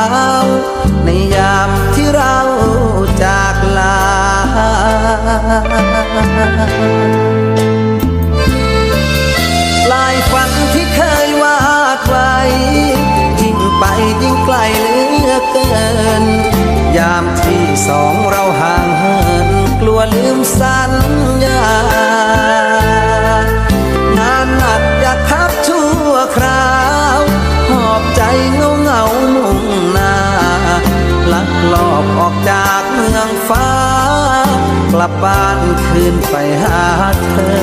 ว ลายฝันที่เคยวาดไว้ยิ่งไปยิ่งไกลเหลือเกิน ยามที่สองเราห่างเหิน กลัวลืมสัญญางานหนักอยากพักชั่วคราว หอบใจเงาเงามุ่งหน้าลักลอบออกจากเมืองฟ้าก ลับบ้านคืนไปหาเธอ